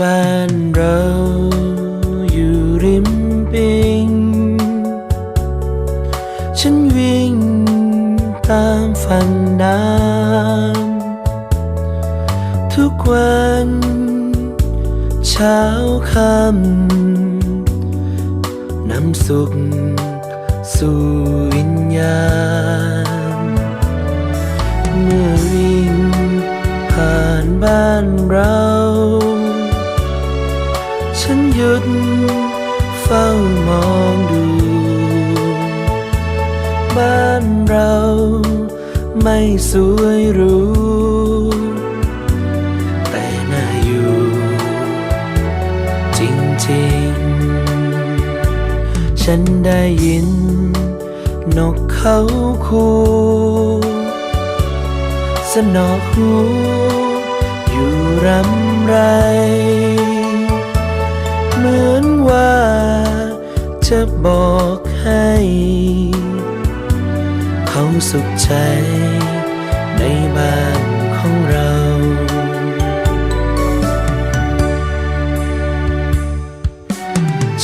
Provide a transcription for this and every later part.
บ้านเราอยู่ริมปิง ฉันวิ่งตามฝั่งน้ำทุกวัน เช้าค่ำนำสุขสู่วิญญาณ เมื่อวิ่งผ่านบ้านเรา หยุด เฝ้ามองดู บ้านเราไม่สวยหรูแต่น่าอยู่ จริงๆ ฉันได้ยิน นกเขาคูสนอหูอยู่รำไร เหมือนว่า จะบอกให้ เขาสุขใจในบ้านของเรา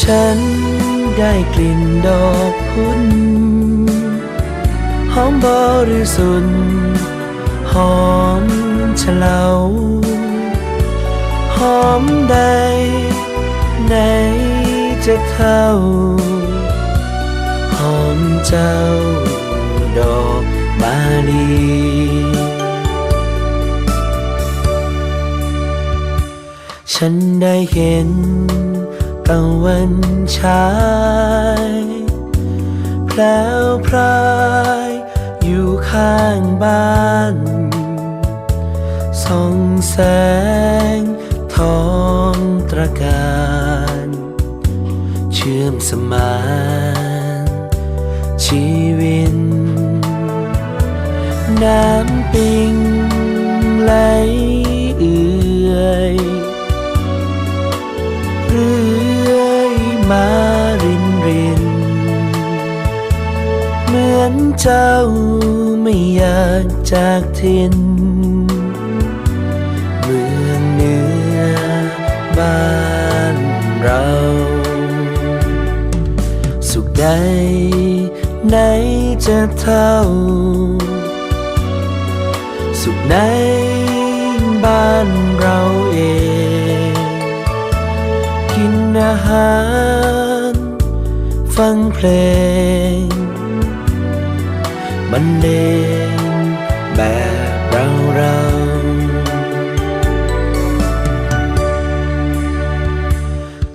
ฉันได้กลิ่นดอกพุนหอมบริสุทธิ์หอมเฉลาหอมใด นจะเท่า หอมเจ้าดอกมาลีฉันได้เห็นตะวันฉายแพลวพรายอยู่ข้างบ้านส่องแสงทองตระการ ชื่อมสมานชีวิตน้ำปิงไหลเอื่อยเรื่อยมารินริน เหมือนเจ้าไม่อยากจากถิ่นเมืองเหนือบ้าน สุขใด ไหนจะเท่า สุขในบ้านเราเอง กินอาหาร ฟังเพลงบรรเลงแบบเราเรา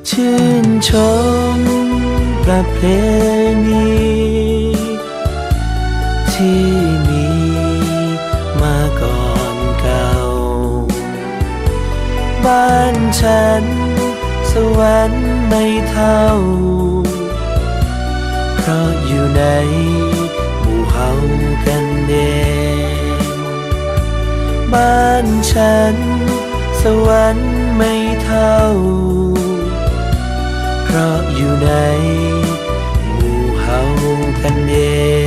ชื่นชม ประเพณีที่มีมาก่อนเก่า บ้านฉัน สวรรค์ไม่เท่า เพราะอยู่ในหมู่เฮากันเองบ้านฉัน สวรรค์ เพ